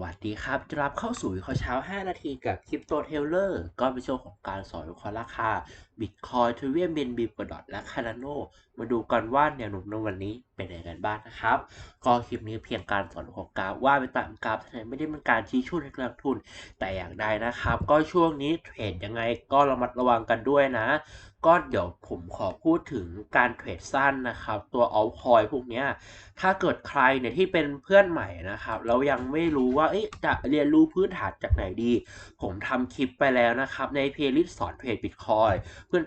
วัสดีครับจะรับเข้าสู่วิเคราะห์เช้า 5 นาทีกับคริปโตเทเลอร์ก็เป็นช่วงของการสอนวิเคราะห์ราคาบิตคอยทเวียมเบนบีปดอทและคานาโนมาดูกันว่าแนวโน้มในวันนี้เป็นยังไงกันบ้างนะครับ ก็คลิปนี้เพียงการสอนของกราฟว่าไปตามกราฟเท่านั้นไม่ได้เป็นการชี้ช่วยให้นักลงทุนแต่อย่างใดนะครับ ก็ช่วงนี้เทรดยังไงก็ระมัดระวังกันด้วยนะ ก็เดี๋ยวผมขอพูดถึงการเทรดสั้นนะครับ ตัวเอาคอยพวกนี้ถ้าเกิดใครเนี่ยที่เป็นเพื่อนใหม่นะครับ แล้วยังไม่รู้ว่าจะเรียนรู้พื้นฐานจากไหนดี ผมทำคลิปไปแล้วนะครับ ในเพลย์ลิสต์สอนเทรดบิตคอย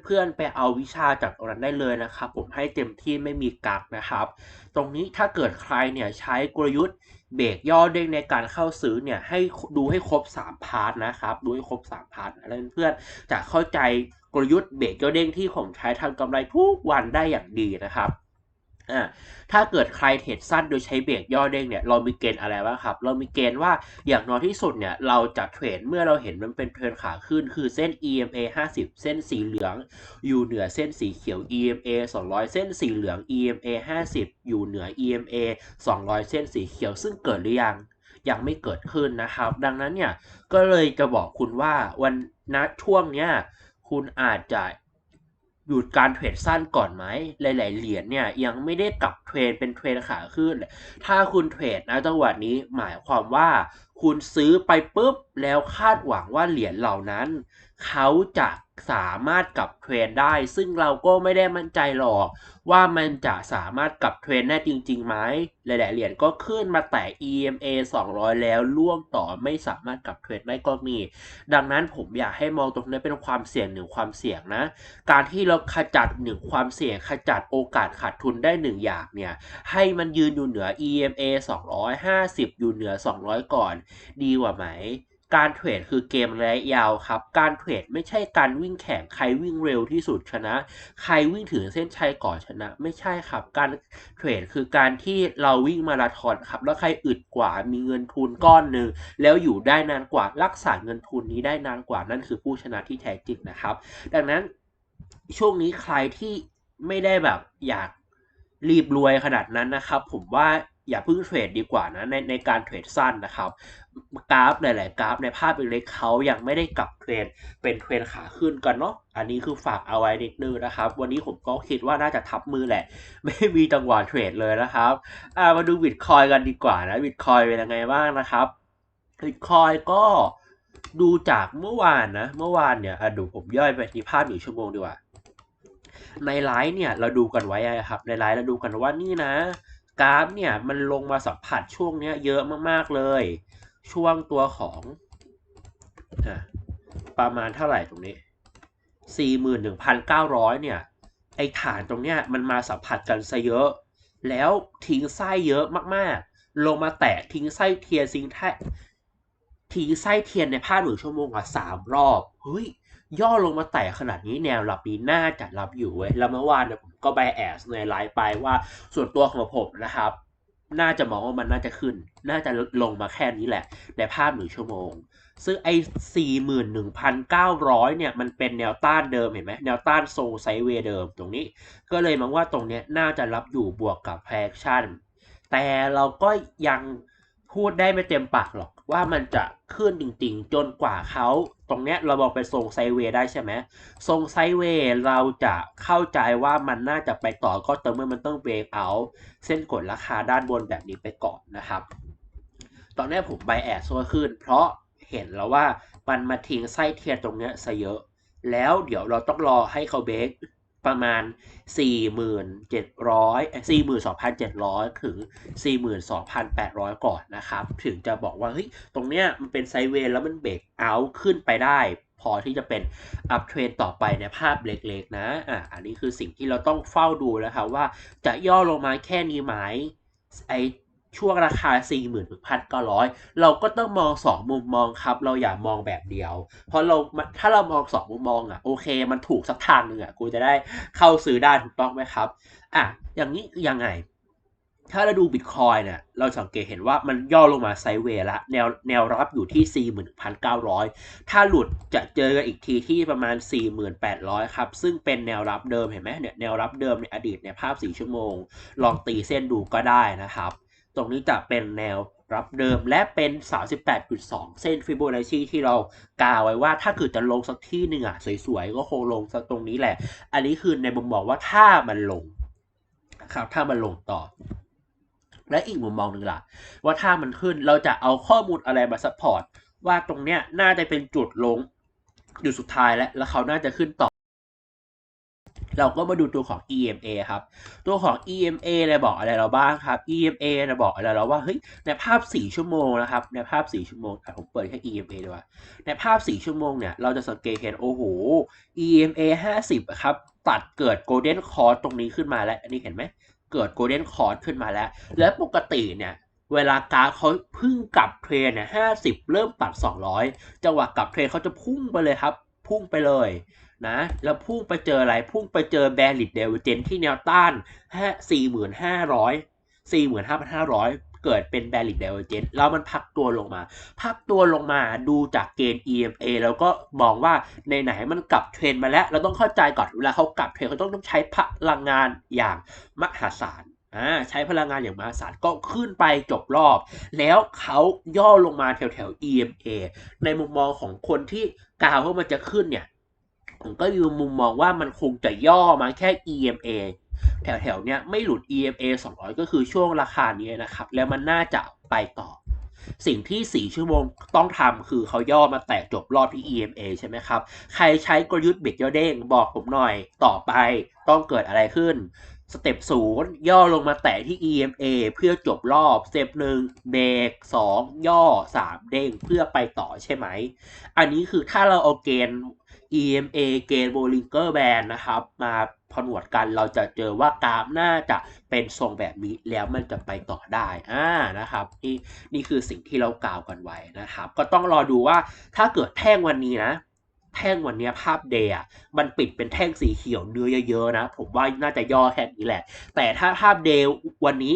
เพื่อนๆ ไปเอาวิชาจากตรงนั้นได้เลยนะครับ ผมให้เต็มที่ไม่มีกักนะครับ ตรงนี้ถ้าเกิดใครเนี่ยใช้กลยุทธ์เบรกย่อเด้งในการเข้าซื้อเนี่ยให้ดูให้ครบ 3 พาร์ทนะครับ ดูให้ครบ 3 พาร์ทแล้วเพื่อนๆจะเข้าใจ กลยุทธ์เบรกย่อเด้งที่ผมใช้ทำกำไรทุกวันได้อย่างดีนะครับถ้าเกิดใครเทรดสั้นโดยใช้เบรกย่อเด้งเนี่ยเรามีเกณฑ์อะไรบ้างครับ เรามีเกณฑ์ว่าอย่างน้อยที่สุดเนี่ยเราจะเทรดเมื่อเราเห็นมันเป็นเทรนขาขึ้น คือเส้น EMA 50 เส้นสีเหลือง อยู่เหนือเส้นสีเขียว EMA 200 เส้นสีเหลือง EMA 50 อยู่เหนือ EMA 200 เส้นสีเขียวซึ่งเกิดหรือยังยังไม่เกิดขึ้นนะครับ ดังนั้นเนี่ยก็เลยจะบอกคุณว่าวันณช่วงเนี้ย คุณอาจจะหยุดการเทรดสั้นก่อนไหม หลาย ๆ เหรียญเนี่ยยังไม่ได้กลับเทรนเป็นเทรนขาขึ้น ถ้าคุณเทรดนะจังหวะนี้หมายความว่าคุณซื้อไปปุ๊บแล้วคาดหวังว่าเหรียญเหล่านั้น เขาจะสามารถกลับเทรนได้ ซึ่งเราก็ไม่ได้มั่นใจหรอก ว่ามันจะสามารถกลับเทรนได้จริงๆไหมหลายๆเหรียญก็ขึ้นมาแต่ EMA 200 แล้วล่วงต่อไม่สามารถกลับเทรนได้ก็มี ดังนั้นผมอยากให้มองตรงนี้เป็นความเสี่ยงหนึ่งความเสี่ยงนะ การที่เราขจัดหนึ่งความเสี่ยงขจัดโอกาสขาดทุนได้หนึ่งอย่างเนี่ย ให้มันยืนอยู่เหนือ EMA 250 อยู่เหนือ 200 ก่อน ดีกว่าไหม การเทรดคือเกมระยะยาวครับ การเทรดไม่ใช่การวิ่งแข่งใครวิ่งเร็วที่สุดชนะ ใครวิ่งถึงเส้นชัยก่อนชนะ ไม่ใช่ครับ การเทรดคือการที่เราวิ่งมาราธอนครับ แล้วใครอึดกว่ามีเงินทุนก้อนหนึ่งแล้วอยู่ได้นานกว่ารักษาเงินทุนนี้ได้นานกว่านั่นคือผู้ชนะที่แท้จริงนะครับ ดังนั้นช่วงนี้ใครที่ไม่ได้แบบอยากรีบรวยขนาดนั้นนะครับ ผมว่า อย่าเพิ่งเทรดดีกว่านะในในการเทรดสั้นนะครับ กราฟหลาย ๆ กราฟในภาพเล็กเขายังไม่ได้กลับเทรนเป็นเทรนขาขึ้นกันเนาะอันนี้คือฝากเอาไว้นิดนึงนะครับ วันนี้ผมก็คิดว่าน่าจะทับมือแหละ ไม่มีจังหวะเทรดเลยนะครับอ่ามาดูบิตคอยกันดีกว่านะบิตคอยเป็นยังไงบ้างนะครับบิตคอยก็ดูจากเมื่อวานนะ เมื่อวานเนี่ยอะดูผมย่อยไปที่ภาพหนึ่งชั่วโมงดีกว่าในไลฟ์เนี่ยเราดูกันไว้ครับในไลฟ์เราดูกันว่านี่นะ กราฟเนี่ยมันลงมาสัมผัสช่วงเนี้ยเยอะมากๆเลย ช่วงตัวของอประมาณเท่าไหร่ตรงนี้ 41,900 เนี่ย ไอฐานตรงเนี้ยมันมาสัมผัสกันซะเยอะ แล้วทิ้งไส้เยอะมากๆ ลงมาแตะทิ้งไส้เทียนซิงแททิ้งไส้เทียนในภาพหนึ่งชั่วโมงอะสามรอบ เฮ้ย ย่อลงมาแตะขนาดนี้แนวรับนี้น่าจะรับอยู่เว้ยแล้วเมื่อวานเนี่ยผมก็ไปแอสในไลฟ์ไปว่าส่วนตัวของผมนะครับ น่าจะมองว่ามันน่าจะขึ้น น่าจะลงมาแค่นี้แหละ ในภาพหนึ่งชั่วโมง ซึ่งไอ้สี่หมื่นหนึ่งพันเก้าร้อยเนี่ย มันเป็นแนวต้านเดิมเห็นไหมแนวต้านโซไซเวย์เดิมตรงนี้ ก็เลยมองว่าตรงเนี้ยน่าจะรับอยู่บวกกับแพคชั่นแต่เราก็ยัง พูดได้ไม่เต็มปากหรอกว่ามันจะขึ้นจริงๆ จนกว่าเขา ตรงเนี้ยเราบอกเป็นทรงไซเวย์ได้ใช่ไหมทรงไซเวย์เราจะเข้าใจว่ามันน่าจะไปต่อก็ต่อเมื่อมันต้องเบรกเอาเส้นกดราคาด้านบนแบบนี้ไปก่อนนะครับ ตอนนี้ผมไบแอดโซ่ขึ้น เพราะเห็นแล้วว่ามันมาทิ้งไส้เทียนตรงเนี้ยซะเยอะ แล้วเดี๋ยวเราต้องรอให้เขาเบรก ประมาณ 4,700 42,700 ถึง 42,800 ก่อนนะครับ ถึงจะบอกว่าเฮ้ยตรงเนี้ยมันเป็นไซเวย์แล้วมันเบรกเอาขึ้นไปได้พอที่จะเป็นอัพเทรนต่อไปในภาพเล็กๆ นะ อะ อันนี้คือสิ่งที่เราต้องเฝ้าดูแล้วครับว่าจะย่อลงมาแค่นี้ไหมไอ ช่วงราคา 41,900 เราก็ต้องมอง 2 มุมมองครับ เราอย่ามองแบบเดียว เพราะเราถ้าเรามอง 2 มุมมองอะโอเค มันถูกสักทางหนึ่งอะกูจะได้เข้าซื้อได้ถูกต้องไหมครับ อะ อย่างนี้ยังไง ถ้าเราดูบิตคอยเนี่ยเราสังเกตเห็นว่ามันย่อลงมาไซเวละ แนวแนวรับอยู่ที่ 41,900 ถ้าหลุดจะเจอกันอีกทีที่ประมาณ 4,800ครับ ซึ่งเป็นแนวรับเดิมเห็นไหมเนี่ยแนวรับเดิมในอดีตในภาพ 4 ชั่วโมง ลองตีเส้นดูก็ได้นะครับ ตรงนี้จะเป็นแนวรับเดิมและเป็น 38.2 เส้นฟิโบนัชชีที่เรากาวไว้ว่าถ้าเกิดจะลงสักที่หนึ่งอะ สวยๆ ก็คงลงสักตรงนี้แหละ อันนี้คือในมุมมองว่าถ้ามันลงนะครับถ้ามันลงต่อ และอีกมุมมองหนึ่งล่ะ ว่าถ้ามันขึ้นเราจะเอาข้อมูลอะไรมาซัพพอร์ตว่าตรงเนี้ยน่าจะเป็นจุดลงจุดสุดท้ายแล้วแล้วเขาน่าจะขึ้นต่อ เราก็มาดูตัวของ EMA ครับ ตัวของ EMA เนี่ยบอกอะไรเราบ้างครับ EMA เนี่ยบอกอะไรเราว่าเฮ้ยในภาพ 4 ชั่วโมงนะครับ ในภาพ 4 ชั่วโมงผมเปิดแค่ EMA ดีกว่าในภาพ 4 ชั่วโมงเนี่ยเราจะสังเกตเห็นโอ้โห EMA 50 ครับ ตัดเกิด Golden Cross ตรงนี้ขึ้นมาแล้ว อันนี้เห็นไหมเกิด Golden Cross ขึ้นมาแล้ว แล้วปกติเนี่ยเวลากราฟเขาพิ่งกลับเทรนเนี่ยห้าสิบเริ่มตัด200จังหวะกลับเทรนเขาจะพุ่งไปเลยครับ พุ่งไปเลย นะแล้วพุ่งไปเจออะไรพุ่งไปเจอแบริดเดเวเจนที่แนวต้านห้าสี่หมื่นห้าร้อยสี่หมื่นห้าพันห้าร้อยเกิดเป็นแบริดเดเวเจนแล้วมันพักตัวลงมา พักตัวลงมาดูจากเกณฑ์ EMA แล้วก็มองว่าในไหนมันกลับเทรนมาแล้ว เราต้องเข้าใจก่อนเวลาเขากลับเทรนเขาต้องต้องใช้พลังงานอย่างมหาศาลอ่าใช้พลังงานอย่างมหาศาลก็ขึ้นไปจบรอบ แล้วเขาย่อลงมาแถวแถว EMA ในมุมมองของคนที่กล่าวว่ามันจะขึ้นเนี่ย ผมก็อยู่มุมมองว่ามันคงจะย่อมาแค่ EMA แถวๆเนี้ยไม่หลุด EMA 200 ก็คือช่วงราคานี้นะครับ แล้วมันน่าจะไปต่อ สิ่งที่ 4 ชั่วโมงต้องทำคือเขาย่อมาแตะจบรอบที่ EMA ใช่ไหมครับ ใครใช้กลยุทธ์เบรกย่อเด้งบอกผมหน่อยต่อไปต้องเกิดอะไรขึ้นสเต็ปศูนย์ย่อลงมาแตะที่ EMA เพื่อจบรอบ สเต็ปหนึ่งเบรกสองย่อสามเด้งเพื่อไปต่อใช่ไหม อันนี้คือถ้าเราเอาเกณฑ์ EMA เกณฑ์โบลิงเกอร์แบนนะครับ มาผนวดกันเราจะเจอว่ากราฟน่าจะเป็นทรงแบบนี้แล้วมันจะไปต่อได้อ่านะครับนี่นี่คือสิ่งที่เรากล่าวกันไว้นะครับ ก็ต้องรอดูว่าถ้าเกิดแท่งวันนี้นะ แท่งวันนี้ภาพเดย์อะมันปิดเป็นแท่งสีเขียวเนื้อเยอะๆนะ ผมว่าน่าจะย่อแค่นี้แหละ แต่ถ้าภาพเดย์วันนี้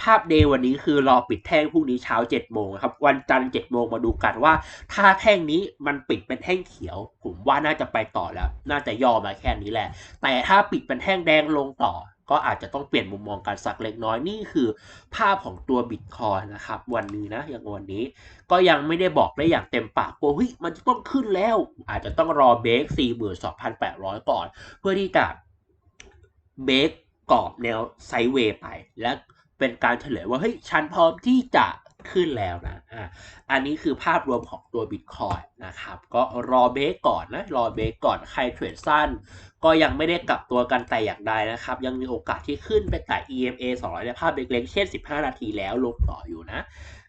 ภาพเดย์วันนี้คือรอปิดแท่งพรุ่งนี้เช้า7จ็ดโมงครับ วันจันทร์เจ็ดโมงมาดูกันว่า ถ้าแท่งนี้มันปิดเป็นแท่งเขียว ผมว่าน่าจะไปต่อแล้ว น่าจะย่อมาแค่นี้แหละ แต่ถ้าปิดเป็นแท่งแดงลงต่อ ก็อาจจะต้องเปลี่ยนมุมมองการสักเล็กน้อยนี่คือ ภาพของตัวบิตคอยนะครับ วันนี้นะอย่างวันนี้ ก็ยังไม่ได้บอกได้อย่างเต็มปากว่าเฮ้ยมันจะต้องขึ้นแล้ว อาจจะต้องรอเบรก42,800 ก่อน เพื่อที่จะเบรกกรอบแนวไซด์เวย์ไปและ เป็นการเฉลยว่าเฮ้ยฉันพร้อมที่จะขึ้นแล้วนะอ่าอันนี้คือภาพรวมของตัว Bitcoin นะครับ ก็รอเบรกก่อนนะ รอเบรกก่อน ใครเทรดสั้น ก็ยังไม่ได้กลับตัวกันแต่อย่างใดนะครับ ยังมีโอกาสที่ขึ้นไปแต่ EMA 200 ในภาพเล็กๆเช่น 15 นาทีแล้วลงต่ออยู่นะ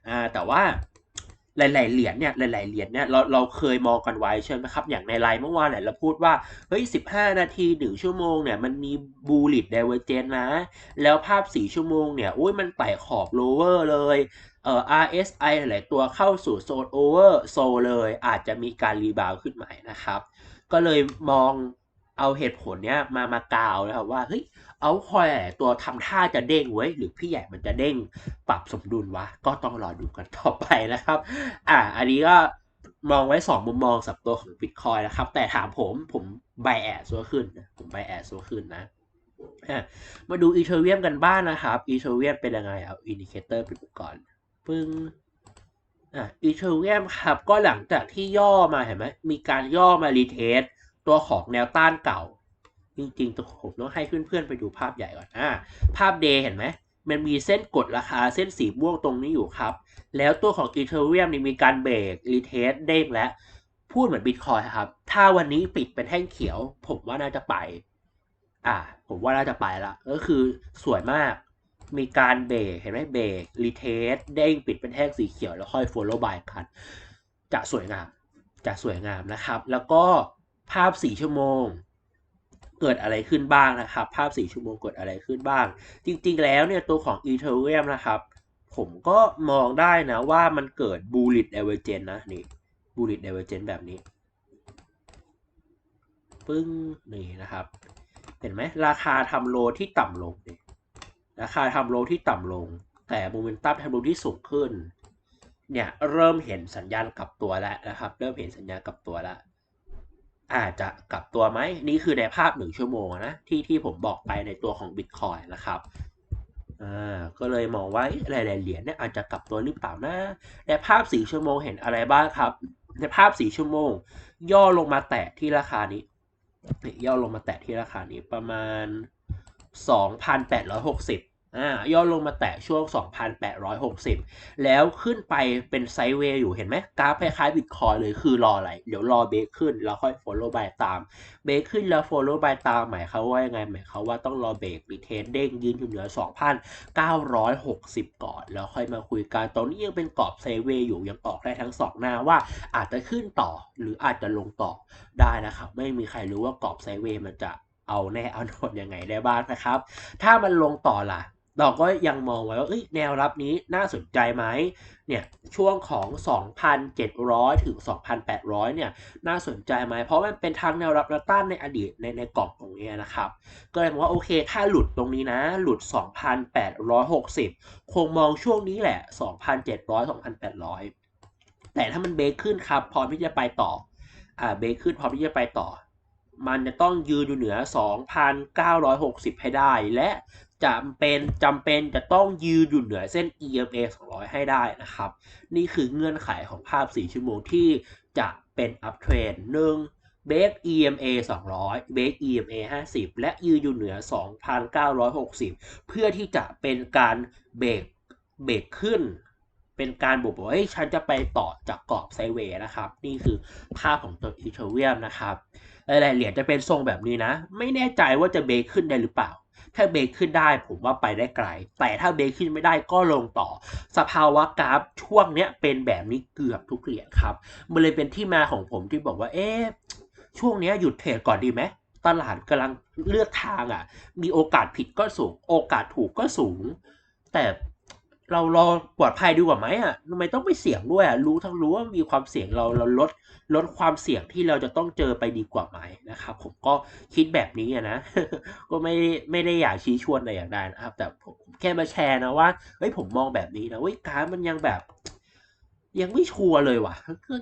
อ่าแต่ว่า หลาย ๆ เหรียญเนี่ยหลาย ๆ เหรียญเนี่ยเราเราเคยมองกันไว้ใช่ไหมครับ อย่างในไลน์เมื่อวานเนี่ยเราพูดว่าเฮ้ย15นาที1ชั่วโมงเนี่ยมันมีบูลิตไดเวอร์เจนนะ แล้วภาพ4ชั่วโมงเนี่ยอุ้ยมันไต่ขอบโลเวอร์เลยเอ่อ RSI หลาย ๆ ตัวเข้าสู่โซนโอเวอร์โซเลย อาจจะมีการรีบาวขึ้นใหม่นะครับ ก็เลยมองเอาเหตุผลเนี้ยมามากาวนะครับว่าเฮ้ย เอาคอยตัวทำท่าจะเด้งไว้ยหรือพี่ใหญ่มันจะเด้งปรับสมดุลวะ ก็ต้องรอดูกันต่อไปนะครับ อ่า อันนี้ก็มองไว้ 2 มุมมองสับตัวของ Bitcoin นะครับ แต่ถามผมผมไบแอสซัวขึ้น ผมไบแอสซัวขึ้นนะอะมาดูอีเทเรียมกันบ้างนะครับอีเทเรียมเป็นยังไง เอาอินดิเคเตอร์ไปดูก่อนปึ้งอะอีเทเรียมครับ ก็หลังจากที่ย่อมาเห็นไหมมีการย่อมารีเทสตัวของแนวต้านเก่า จริงๆตัวผมต้องให้เพื่อนๆไปดูภาพใหญ่ก่อนอ่าภาพเดย์เห็นไหมมันมีเส้นกดราคาเส้นสีม่วงตรงนี้อยู่ครับ แล้วตัวของอีเทเรียมนี่มีการเบรกรีเทสเด้งและ พูดเหมือนบิตคอยครับ ถ้าวันนี้ปิดเป็นแท่งเขียว ผมว่าน่าจะไป อ่า ผมว่าน่าจะไปละก็คือสวยมาก มีการเบรกเห็นไหมเบรกรีเทสเด้งปิดเป็นแท่งสีเขียวแล้วค่อย follow by กัน จะสวยงาม จะสวยงามนะครับ แล้วก็ภาพ4ชั่วโมง เกิดอะไรขึ้นบ้างนะครับ ภาพ 4 ชั่วโมงเกิดอะไรขึ้นบ้าง จริง ๆ แล้วเนี่ยตัวของ Ethereum นะครับ ผมก็มองได้นะว่ามันเกิด bullish divergence นะนี่ bullish divergence แบบนี้ ปึ้งนี่นะครับ เห็นไหมราคาทำโลที่ต่ำลงนี่ราคาทำโลที่ต่ำลง แต่โมเมนตัมทำโลที่สูงขึ้นเนี่ยเริ่มเห็นสัญญาณกลับตัวแล้วนะครับ เริ่มเห็นสัญญาณกลับตัวแล้ว อาจจะกลับตัวไหม นี่คือในภาพหนึ่งชั่วโมงนะ ที่ที่ผมบอกไปในตัวของ Bitcoin นะครับอ่าก็เลยมองว่าหลายๆเหรียญเนี่ยอาจจะกลับตัวหรือเปล่านะในภาพสี่ชั่วโมงเห็นอะไรบ้างครับ ในภาพสี่ชั่วโมง ย่อลงมาแตะที่ราคานี้ย่อลงมาแตะที่ราคานี้ประมาณ 2,860 อ่าย่อลงมาแตะช่วง 2,860 แล้วขึ้นไปเป็นไซด์เวย์อยู่เห็นไหมกราฟคล้ายๆบิตคอยเลยคือรออะไร เดี๋ยวรอเบรกขึ้น แล้วค่อย follow by ตาม เบรกขึ้นแล้ว follow by ตามหมายเขาว่ายังไง หมายเขาว่าต้องรอเบรกรีเทสเด้งยืนอยู่เหนือ 2,960 ก่อน แล้วค่อยมาคุยกันตอนนี้ยังเป็นกรอบไซด์เวย์อยู่ยังออกได้ทั้งสองหน้าว่าอาจจะขึ้นต่อหรืออาจจะลงต่อได้นะครับไม่มีใครรู้ว่ากรอบไซด์เวย์มันจะเอาแน่เอานอนยังไงได้บ้างนะครับ ถ้ามันลงต่อล่ะ เราก็ยังมองไว้ว่าแนวรับนี้น่าสนใจไหมเนี่ยช่วงของ 2,700 ถึง 2,800 เนี่ยน่าสนใจไหมเพราะมันเป็นทางแนวรับแนวต้านในอดีตในในกรอบตรงนี้นะครับ ก็เลยมองว่าโอเค ถ้าหลุดตรงนี้นะ หลุด 2,860 คงมองช่วงนี้แหละ 2,700 2,800 แต่ถ้ามันเบรกขึ้นครับพร้อมที่จะไปต่ออ่าเบรกขึ้นพร้อมที่จะไปต่อ มันจะต้องยืนอยู่เหนือ 2,960 ให้ได้ และจำเป็นจำเป็นจะต้องยืนอยู่เหนือเส้น EMA 200 ให้ได้นะครับ นี่คือเงื่อนไขของภาพ 4 ชั่วโมงที่จะเป็น up trend 1 break EMA 200 break EMA 50 และยืนอยู่เหนือ 2,960 เพื่อที่จะเป็นการเบรกเบรกขึ้น เป็นการบอกว่าเฮ้ยฉันจะไปต่อจากกรอบไซเวย์นะครับ นี่คือภาพของตัวอีเทเรียมนะครับ หลายๆเหรียญจะเป็นทรงแบบนี้นะ ไม่แน่ใจว่าจะเบรกขึ้นได้หรือเปล่า ถ้าเบรกขึ้นได้ผมว่าไปได้ไกล แต่ถ้าเบรกขึ้นไม่ได้ก็ลงต่อ สภาวะกราฟช่วงเนี้ยเป็นแบบนี้เกือบทุกเหรียญครับมันเลยเป็นที่มาของผมที่บอกว่าเอ๊ะช่วงเนี้ยหยุดเทรดก่อนดีไหมตลาดกำลังเลือกทางอะ มีโอกาสผิดก็สูง โอกาสถูกก็สูง แต่ เรารอปลอดภัยดีกว่าไหมอะทำไมต้องไปเสี่ยงด้วยอะรู้ทั้งรู้ว่ามีความเสี่ยงเราเราลดลดความเสี่ยงที่เราจะต้องเจอไปดีกว่าไหมนะครับผมก็คิดแบบนี้อะนะ ก็ไม่ไม่ได้อยากชี้ชวนอะไรอย่างใดนะครับ แต่ผมแค่มาแชร์นะว่าเฮ้ยผมมองแบบนี้นะเว้ยการมันยังแบบ ยังไม่ชัวร์เลยว่ะ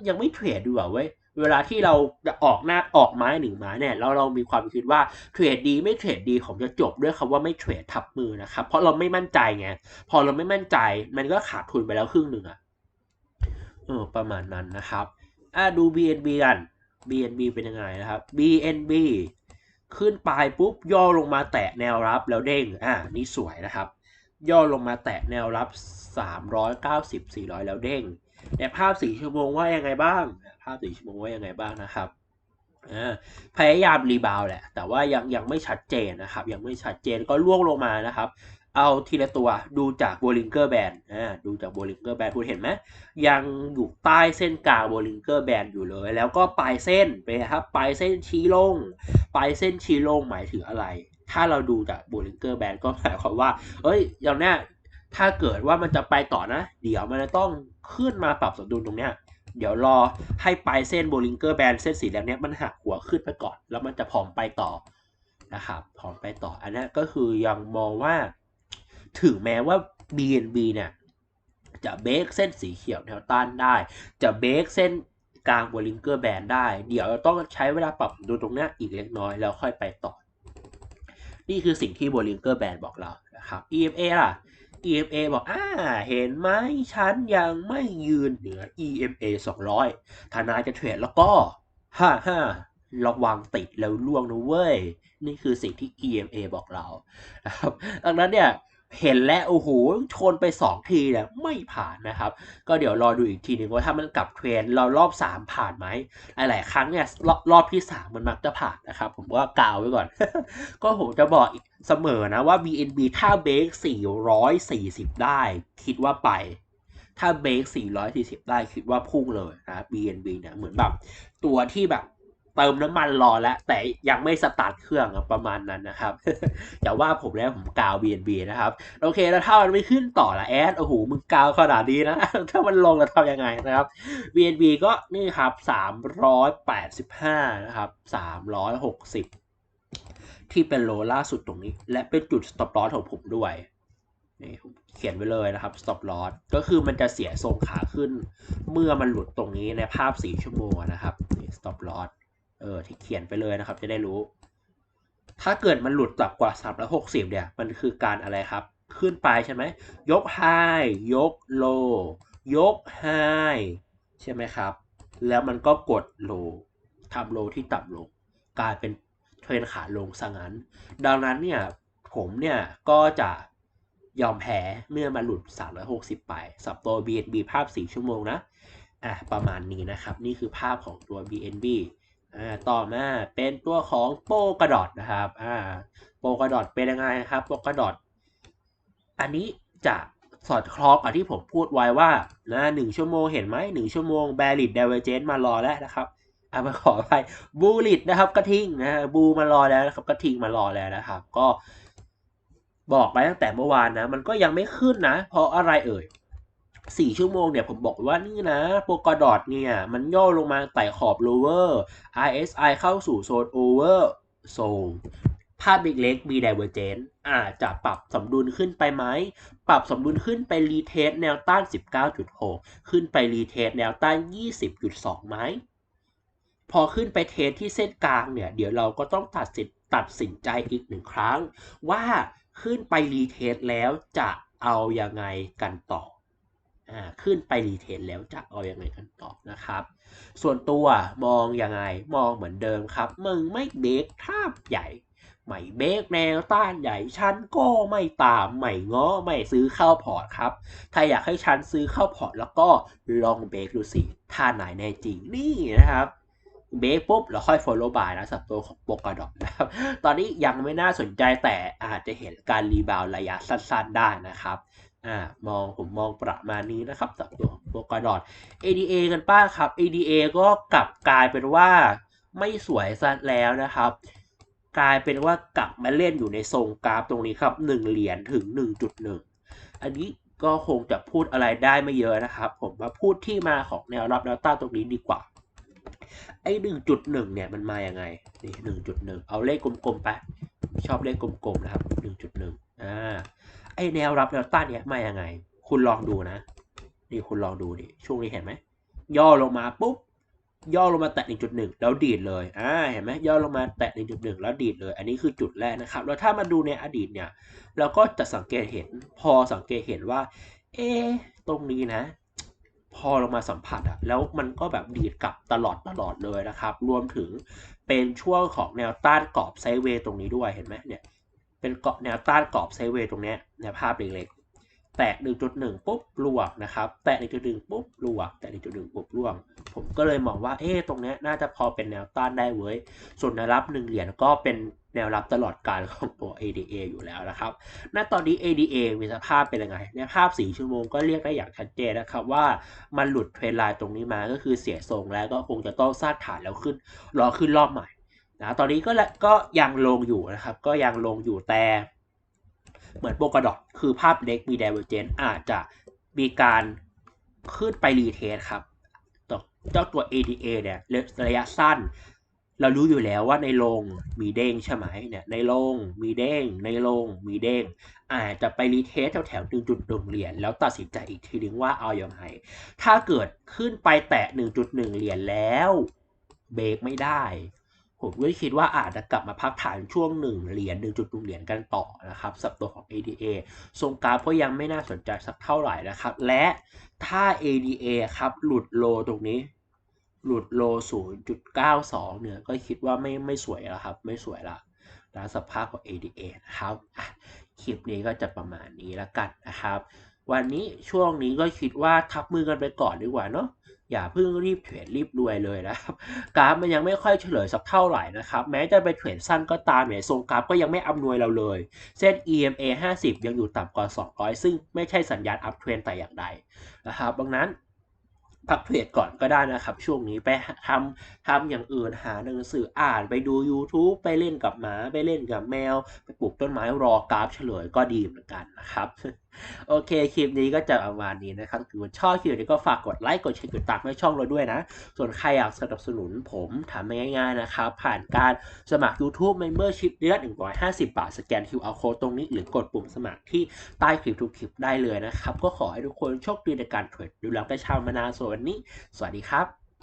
ยังไม่เทรดดีกว่าเว้ย เวลาที่เราจะออกหน้าออกไม้หนึ่งไม้เนี่ยแล้วเรามีความคิดว่าเทรดดีไม่เทรดดีผมจะจบด้วยคำว่าไม่เทรดทับมือนะครับ เพราะเราไม่มั่นใจไงพอเราไม่มั่นใจ มันก็ขาดทุนไปแล้วครึ่งหนึ่งอะเออประมาณนั้นนะครับอะดู BNB กัน BNB เป็นยังไงนะครับ BNB ขึ้นไปปุ๊บย่อลงมาแตะแนวรับแล้วเด้งอ่านี่สวยนะครับ ย่อลงมาแตะแนวรับ 390 400 แล้วเด้งแต่ภาพ 4 ชั่วโมงว่ายังไงบ้างาพ4ชั่วโมงว่ายังไงบ้างนะครับพยายามรีบาวแหละ แต่ว่ายังยังไม่ชัดเจนนะครับ ยังไม่ชัดเจนก็ล่วงลงมานะครับ เอาทีละตัวดูจากโบลิงเกอร์แบนอ่าดูจากโบลิงเกอร์แบนคุณเห็นไหมยังอยู่ใต้เส้นกลางโบลิงเกอร์แบนอยู่เลย แล้วก็ปลายเส้นไปครับปลายเส้นชี้ลง ปลายเส้นชี้ลงหมายถึงอะไร ถ้าเราดูจากโบลิงเกอร์แบนก็หมายความว่า เอ้ยอย่างเนี้ยถ้าเกิดว่ามันจะไปต่อนะ เดี๋ยวมันจะต้องขึ้นมาปรับสมดุลตรงเนี้ย เดี๋ยวรอให้ปลายเส้นโบลิงเกอร์แบนเส้นสีแดงเนี้ยมันหักหัวขึ้นไปก่อน แล้วมันจะผอมไปต่อนะครับผอมไปต่ออันนี้ก็คือยังมองว่า ถึงแม้ว่า BNB เนี่ยจะเบรกเส้นสีเขียวแนวต้านได้ จะเบรกเส้นกลางโบลิงเกอร์แบนได้ เดี๋ยวต้องใช้เวลาปรับดูตรงนี้อีกเล็กน้อยแล้วค่อยไปต่อ นี่คือสิ่งที่โบลิงเกอร์แบนบอกเรานะครับ EMA ล่ะ EMA บอกอ่าเห็นไหมฉันยังไม่ยืนเหนือ EMA 200ถ้านายจะเทรดแล้วก็ฮ่าฮ่าระวังติดแล้วล่วงนะเว้ย นี่คือสิ่งที่ EMA บอกเรานะครับดังนั้นเนี่ย เห็นแล้วโอ้โหชนไป 2 ทีเนี่ยไม่ผ่านนะครับ ก็เดี๋ยวรอดูอีกทีหนึ่งว่าถ้ามันกลับเทรนเรารอบ 3 ผ่านไหมหลายๆครั้งเนี่ยรอบรอบที่ 3 มันมักจะผ่านนะครับ ผมก็กล่าวไว้ก่อน ก็ผมจะบอกอีกเสมอนะว่า BNB ถ้าเบรก440 ได้ คิดว่าไป ถ้าเบรก440 ได้คิดว่าพุ่งเลยนะ BNB เนี่ยเหมือนแบบตัวที่แบบ เติมน้ำมันรอแล้ว แต่ยังไม่สตาร์ทเครื่องประมาณนั้นนะครับอย่าว่าผมแล้วผมกาว BNB นะครับ โอเค แล้วถ้ามันไม่ขึ้นต่อละแอดโอ้โหมึงกาวขนาดนี้นะ ถ้ามันลงจะทำยังไงนะครับ BNB ก็นี่ครับ 385 นะครับ 360 ที่เป็นโลล่าสุดตรงนี้ และเป็นจุด stop loss ของผมด้วยนี่ผมเขียนไว้เลยนะครับ stop loss ก็คือมันจะเสียทรงขาขึ้น เมื่อมันหลุดตรงนี้ในภาพ 4 ชั่วโมงนะครับนี่ stop loss เออที่เขียนไปเลยนะครับ จะได้รู้ ถ้าเกิดมันหลุดต่ำกว่า 360 เนี่ย มันคือการอะไรครับ ขึ้นไปใช่ไหม ยกไฮยกโลยกไฮใช่ไหมครับ แล้วมันก็กดโลทำโลที่ต่ำลง กลายเป็นเทรนขาลงซะงั้น ดังนั้นเนี่ย ผมเนี่ยก็จะยอมแพ้เมื่อมาหลุด 360 ไป สับตัว BNB ภาพ 4 ชั่วโมงนะ อะ ประมาณนี้นะครับ นี่คือภาพของตัว BNB อ่าต่อมาเป็นตัวของโปกระดอดนะครับอ่าโปกระดอดเป็นยังไงครับโปกระดอดอันนี้จะสอดคล้องกับที่ผมพูดไว้ว่านะหนึ่งชั่วโมงเห็นไหมหนึ่งชั่วโมงแบริดเดเวเจนมารอแล้วนะครับอ่ามาขอไปบูลิดนะครับกระทิงนะบูมารอแล้วนะครับกระทิงมารอแล้วนะครับ ก็บอกไปตั้งแต่เมื่อวานนะ มันก็ยังไม่ขึ้นนะ เพราะอะไรเอ่ย สี่ชั่วโมงเนี่ยผมบอกว่านี่นะโปกดอดเนี่ย มันย่อลงมาไต่ขอบ lower RSI เข้าสู่โซน over โซนภาพเล็กๆมี divergence อาจจะปรับสมดุลขึ้นไปไหม ปรับสมดุลขึ้นไปรีเทสแนวต้าน 19.6 ขึ้นไปรีเทสแนวต้าน 20.2 ไหม พอขึ้นไปเทสที่เส้นกลางเนี่ย เดี๋ยวเราก็ต้องตัดสินตัดสินใจอีกหนึ่งครั้ง ว่าขึ้นไปรีเทสแล้วจะเอายังไงกันต่อ ขึ้นไปรีเทสแล้วจะเอาอยังไงกันต่อนะครับ ส่วนตัวมองยังไงมองเหมือนเดิมครับ มึงไม่เบรกท่าใหญ่ไม่เบรกแนวต้านใหญ่ฉันก็ไม่ตามไม่ง้อไม่ซื้อเข้าพอร์ตครับ ถ้าอยากให้ฉันซื้อเข้าพอร์ตแล้วก็ลองเบรกดูสิท่าไหนแน่จริงนี่นะครับเบรกปุ๊บแล้วค่อย follow by นะสับตัวของโปกาดอกนะครับ ตอนนี้ยังไม่น่าสนใจแต่อาจจะเห็นการรีบาวระยะสั้นๆได้นะครับ อ่ามองผมมองประมาณนี้นะครับสับตัวโกาดอท ADA กันป้าครับ ADA ก็กลับกลายเป็นว่าไม่สวยซะแล้วนะครับ กลายเป็นว่ากลับมาเล่นอยู่ในทรงกราฟตรงนี้ครับ1เหรียญถึง 1.1 อันนี้ก็คงจะพูดอะไรได้ไม่เยอะนะครับ ผมมาพูดที่มาของแนวรับแนวต้านตรงนี้ดีกว่า ไอ้1.1เนี่ยมันมาอย่างไงนี่1.1เอาเลขกลมๆไป ชอบเลขกลมๆนะครับ1.1อ่า อแนวรับแนวต้านเนี่ยมาอย่างไง คุณลองดูนะนี่คุณลองดูดิช่วงนี้เห็นไหมย่อลงมาปุ๊บย่อลงมาแตะ 1.1 แล้วดีดเลย อ่า เห็นไหมย่อลงมาแตะ 1.1 แล้วดีดเลย อันนี้คือจุดแรกนะครับ แล้วถ้ามาดูในอดีตเนี่ย เราก็จะสังเกตเห็น พอสังเกตเห็นว่า เอ๊ตรงนี้นะ พอลงมาสัมผัสอะแล้วมันก็แบบดีดกลับตลอดตลอดเลยนะครับ รวมถึงเป็นช่วงของแนวต้านกรอบไซด์เวย์ตรงนี้ด้วย เห็นไหมเนี่ย เป็นเกาะแนวต้านกรอบไซเวย์ตรงเนี้ยในภาพเล็กๆ แตะ1.1 ปุ๊บลวนะครับ แตะ1.1 ปุ๊บลวแตะ1.1 ปุ๊บล่วง ผมก็เลยมองว่า เอ๊ะ ตรงนี้น่าจะพอเป็นแนวต้านได้เว้ย ส่วนแนวรับ 1 เหรียญก็เป็นแนวรับตลอดการของตัว ADA อยู่แล้วนะครับ ณ ตอนนี้ ADA มีสภาพเป็นยังไง ในภาพ 4 ชั่วโมงก็เรียกได้อย่างชัดเจนนะครับว่ามันหลุดเทรนไลน์ตรงนี้มา ก็คือเสียทรงแล้วก็คงจะต้องสร้างฐานแล้วขึ้น รอขึ้นรอบใหม่ นะตอนนี้ก็ก็ยังลงอยู่นะครับ ก็ยังลงอยู่แต่เหมือนโปกระดอทคือภาพเล็กมี divergence อาจจะมีการขึ้นไปรีเทสครับตัวเจ้าตัว ADA เนี่ยระยะสั้น เรารู้อยู่แล้วว่าในโรงมีเด้งใช่ไหมเนี่ยในโรงมีเด้งในโรงมีเด้งอาจจะไปรีเทสแถวแถวหนึ่งจุดหนึ่งเหรียญแล้วตัดสินใจอีกทีนึงว่าเอาอย่างไรถ้าเกิดขึ้นไปแตะ1.1เหรียญแล้วเบรกไม่ได้ ผมก็คิดว่าอาจจะกลับมาพักฐานช่วง 1 เหรียญ1.1เหรียญกันต่อนะครับสับตัวของ ADA ทรงกราฟก็ยังไม่น่าสนใจสักเท่าไหร่นะครับ และถ้า ADA ครับหลุดโลตรงนี้ หลุดโล 0.92 เนี่ยก็คิดว่าไม่ไม่สวยแล้วครับ ไม่สวยละนะสภาพของ ADA นะครับคลิปนี้ก็จะประมาณนี้แล้วกันนะครับ วันนี้ช่วงนี้ก็คิดว่าทับมือกันไปก่อนดีกว่าเนาะ อย่าเพิ่งรีบเทรดรีบรวยเลยนะครับกราฟมันยังไม่ค่อยเฉลยสักเท่าไหร่นะครับแม้จะไปเทรดสั้นก็ตามเนี่ยทรงกราฟก็ยังไม่อำนวยเราเลย เส้น EMA 50 ยังอยู่ต่ำกว่า 200 ซึ่งไม่ใช่สัญญาณอัพเทรนแต่อย่างใดนะครับดังนั้นพักเทรดก่อนก็ได้นะครับ ช่วงนี้ไปทำทำอย่างอื่นหาหนังสืออ่านไปดู YouTube ไปเล่นกับหมา ไปเล่นกับแมว ไปปลูกต้นไม้รอกราฟเฉลยก็ดีเหมือนกันนะครับ โอเค คลิปนี้ก็จะประมาณนี้นะครับคือชอบคลิปนี้ก็ฝากกดไลค์กดแชร์กดติดตามให้ช่องเราด้วยนะ ส่วนใครอยากสนับสนุนผมทำง่ายๆนะครับ ผ่านการสมัคร YouTube Membership เดือน150 บาท สแกน QR Code ตรงนี้หรือกดปุ่มสมัครที่ใต้คลิปทุกคลิปได้เลยนะครับ ก็ขอให้ทุกคนโชคดีในการเทรดดูแลประชามนาส่วนนี้ สวัสดีครับ